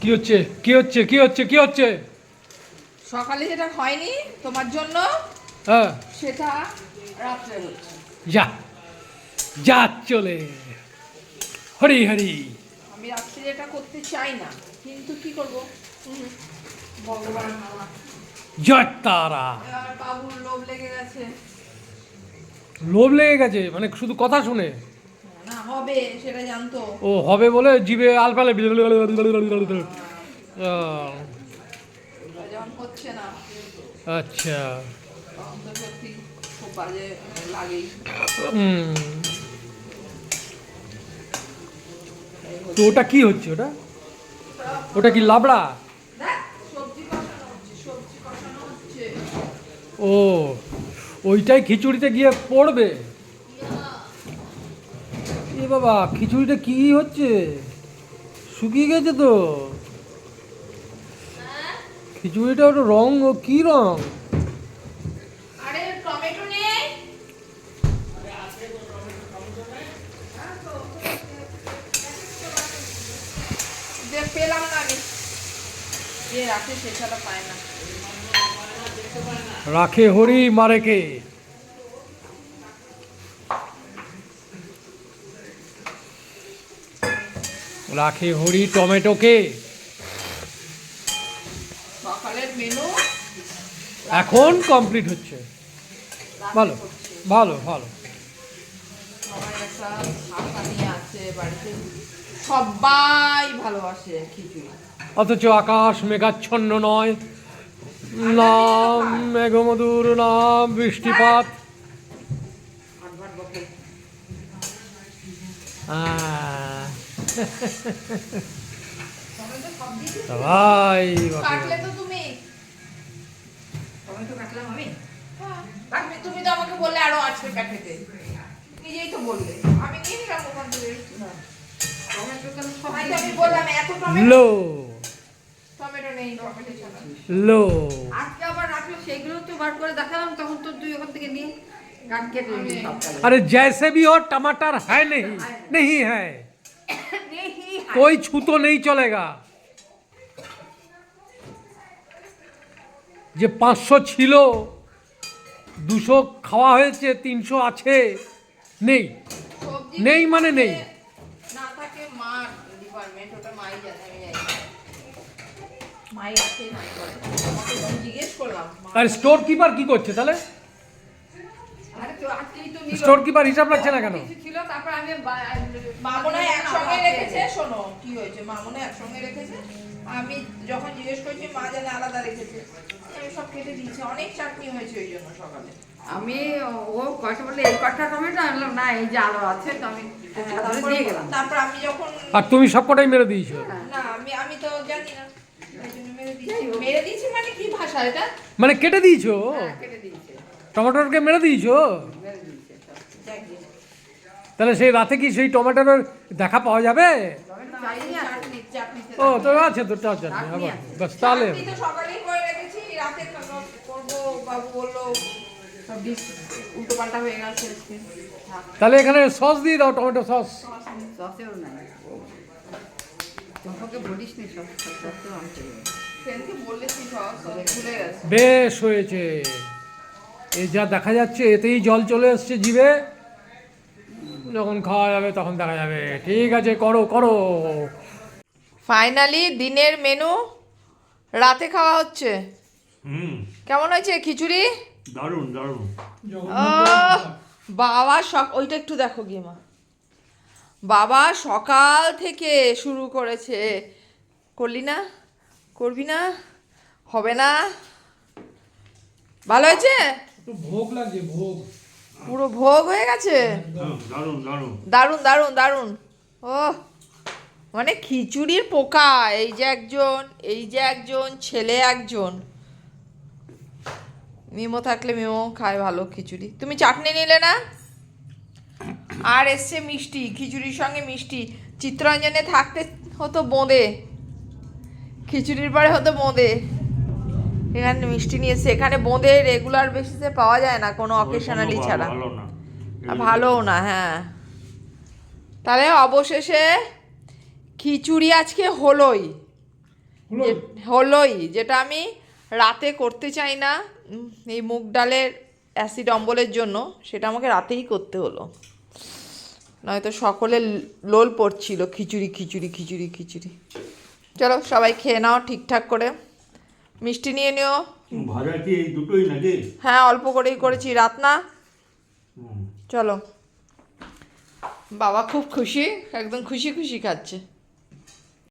কি হচ্ছে? কি হচ্ছে? কি হচ্ছে? কি হচ্ছে? সকালে যেটা হয়নি তোমার জন্য হ্যাঁ। সেটা রাত্রে হচ্ছে। যা যা চলে। হরি হরি। আমি রাত্রে যেটা করতে চাই না কিন্তু কি করব? ভগবান জয় তারা। বাবুর লোভ লেগে গেছে। লোভ লেগে গেছে? মানে শুধু কথা শুনে? হবে সেটা জানতো। ও হবে বলে হচ্ছে না। আচ্ছা। তখন তো ওটা কি হচ্ছে ওটা? ওটা কি লাবড়া? ও ওইটাই খিচুড়িতে গিয়ে পড়বে? বাবা খিচুড়িটা কি হচ্ছে? শুকিয়ে গেছে তো। খিচুড়িটা ওটা রং ও কি রং? পেলাম না আমি। যে রাখে সে ছাড়া পায় না। রাখে হরি মারে রাখে হরি টমেটোকে। সকালের মেনু। এখন কমপ্লিট হচ্ছে। ভালো ভালো ভালো। সবাই ভালোবাসে খিচুড়ি। অথচ আকাশ মেঘাচ্ছন্ন নয়। নাম মেঘমধুর নাম বৃষ্টিপাত। ভাট ভাট বকে আহ, টমেটো সব দিয়েছিস তো? ভাই বাপরে কাটলে বাপ। তো তুমি টমেটো কাটলাম আমি কাটবে তুমি তো আমাকে বললে আরো আছে কাটতে নিজেই তো বললে আমি নিয়ে নিলাম ওখান থেকে টমেটো কেন সবাই তো আমি বললাম এত টমেটো লো টমেটো নেই টমেটো ছাড়া লো আজকে আবার রাখলো সেইগুলো তো বার করে দেখালাম তখন তো তুই ওখান থেকে নিয়ে গাছ কেটে নিবি সব তাহলে। अरे जैसे भी हो टमाटर है नहीं नहीं है নেহি হায়। कोई छू तो नहीं चलेगा যে পাঁচশো ছিল দুশো খাওয়া হয়েছে তিনশো আছে নেই সবজি নেই মানে নেই। না থাকে মার ডিপার্টমেন্ট ওটা মাই জানে আমি জানি না। মাই আছে মাই করে আমাকে যখন জিজ্ঞেস করলাম মা- আর স্টোর কিপার কি করছে তাহলে স্টোর কিপার হিসাব রাখছে না কেন? কিছু ছিল তারপর আমি মামুনা মনে একসঙ্গে রেখেছে শোনো কি হয়েছে? মা মনে হয় একসঙ্গে রেখেছে। আমি যখন জিজ্ঞেস করছি মা জানে আলাদা রেখেছে। আমি সব কেটে দিয়েছি। অনেক চাটনি হয়েছে ওই জন্য সকালে। আমি ও কয়টা বললে এই কটা টমেটো? আমি বললাম না এই যে আলো আছে তো আমি হ্যাঁ, তারপর দিয়ে গেলাম। তারপর আমি যখন আর তুমি সব সবকটাই মেরে দিয়েছ? না। আমি আমি তো জানি না। মেরে দিয়েছি। মেরে দিয়েছি মানে কি ভাষা এটা? মানে কেটে দিয়েছ? হ্যাঁ, কেটে দিয়েছে। টমেটোরকে মেরে দিয়েছ। তাহলে সেই রাতে কি সেই টমেটোর দেখা পাওয়া যাবে ও। তো আছে চারটে চাটনি আবার বাস তাহলে চাটনি তো সকালেই করে রেখেছি রাতে খাবো- করব বাবু বলল সব ডিশ উল্টো পাল্টা হয়ে গেছে আজকে। থাক। তাহলে এখানে সস দিয়ে দাও টমেটো সস বেশ হয়েছে এই যা দেখা যাচ্ছে এতেই জল চলে এসছে জিভে যখন খাওয়া যাবে তখন দেখা যাবে। ঠিক আছে করো করো। ফাইনালি দিনের মেনু রাতে খাওয়া হচ্ছে। কেমন হয়েছে খিচুড়ি? দারুণ দারুণ। আহ, বাবা সক ওইটা একটু দেখো গিয়ে মা বাবা সকাল থেকে শুরু করেছে। করলি না? করবি না? হবে না? ভালো হয়েছে? ভোগ লাগছে ভোগ। পুরো ভোগ হয়ে গেছে? দারুণ দারুণ দারুণ। ও মানে খিচুড়ির পোকা। এই যে একজন এই যে একজন ছেলে একজন। মিমো থাকলে মিমো খায় ভালো খিচুড়ি। তুমি চাটনি নিলে না? আর এসছে মিষ্টি খিচুড়ির সঙ্গে মিষ্টি। চিত্তরঞ্জনে থাকতে হতো বোঁদে। খিচুড়ির পরে হতো বোঁদে। এখানে মিষ্টি নিয়ে এসছে এখানে বোঁদে রেগুলার বেসিসে পাওয়া যায় না কোনো অকেশনালি ছাড়া। ভালো না। আর ভালোও না হ্যাঁ। তাহলে অবশেষে খিচুড়ি আজকে হলোই। যে- হলোই যেটা আমি রাতে করতে চাই না এই মুগ ডালের অ্যাসিড অম্বলের জন্য সেটা আমাকে রাতেই করতে হলো। নয়তো সকলে লোল পড়ছিল খিচুড়ি খিচুড়ি খিচুড়ি খিচুড়ি। চলো সবাই খেয়ে নাও ঠিকঠাক করে। মিষ্টি নিয়ে নিও। ভাজা কি এই দুটোই নাকি? হ্যাঁ অল্প করেই করেছি। রাত না? চলো। বাবা খুব খুশি একদম খুশি খুশি খাচ্ছে।